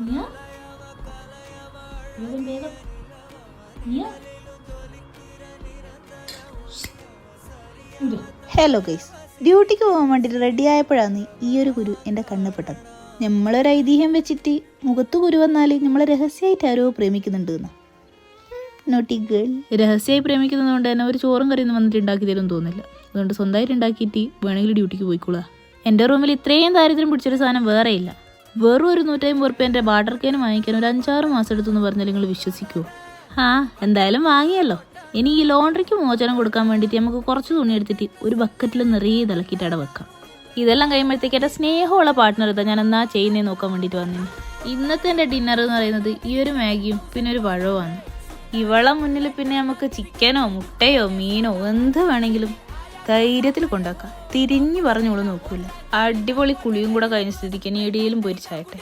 നീയാ? വേഗം വേഗം നീയാ? ഇങ്ങട്. ഹലോ ഗൈസ് ഡ്യൂട്ടിക്ക് പോകാൻ വേണ്ടിയിട്ട് റെഡി ആയപ്പോഴാണ് ഈ ഒരു ഗുരു എന്റെ കണ്ണപ്പെട്ടത് നമ്മളൊരു ഐതിഹ്യം വെച്ചിട്ട് മുഖത്ത് കുരു വന്നാൽ നമ്മൾ രഹസ്യമായിട്ട് ആരോ പ്രേമിക്കുന്നുണ്ട് എന്ന് നോട്ടി ഗേൾ രഹസ്യമായി പ്രേമിക്കുന്നതുകൊണ്ട് തന്നെ ഒരു ചോറും കറിയൊന്നും വന്നിട്ട് ഉണ്ടാക്കി തരും തോന്നില്ല അതുകൊണ്ട് സ്വന്തമായിട്ട് ഉണ്ടാക്കിയിട്ട് വേണമെങ്കിൽ ഡ്യൂട്ടിക്ക് പോയിക്കോളുക എന്റെ റൂമിൽ ഇത്രയും ദാരിദ്ര്യം പിടിച്ചൊരു സാധനം വേറെയില്ല. ഇല്ല വെറും ഒരു നൂറ്റമ്പത് ഉറുപ്പ്യന്റെ വാട്ടർ ക്യാൻ വാങ്ങിക്കാൻ ഒരു അഞ്ചാറ് മാസം എടുത്തു എന്ന് പറഞ്ഞാൽ നിങ്ങൾ വിശ്വസിക്കുമോ ആ എന്തായാലും വാങ്ങിയല്ലോ. ഇനി ഈ ലോണ്ടറിക്ക് മോചനം കൊടുക്കാൻ വേണ്ടിയിട്ട് നമുക്ക് കുറച്ച് തുണി എടുത്തിട്ട് ഒരു ബക്കറ്റിൽ നിറയെ തിളക്കിയിട്ട് അവിടെ വെക്കാം. ഇതെല്ലാം കഴിയുമ്പോഴത്തേക്ക് എന്റെ സ്നേഹമുള്ള പാർട്ട്ണർ ഇതാ ഞാൻ എന്നാ ചെയ്യുന്നേ നോക്കാൻ വേണ്ടിയിട്ട് വന്നിന്. ഇന്നത്തെ എന്റെ ഡിന്നർ എന്ന് പറയുന്നത് ഈ ഒരു മാഗിയും പിന്നെ ഒരു പഴവുമാണ്. ഇവളെ മുന്നിൽ പിന്നെ നമുക്ക് ചിക്കനോ മുട്ടയോ മീനോ എന്ത് വേണമെങ്കിലും ധൈര്യത്തിൽ കൊണ്ടാക്കാം തിരിഞ്ഞു പറഞ്ഞോളൂ നോക്കൂല. അടിപൊളി കുളിയും കൂടെ കഴിഞ്ഞ സ്ഥിതിക്ക് ഇനി എടിയിലും പോയി ചായട്ടെ.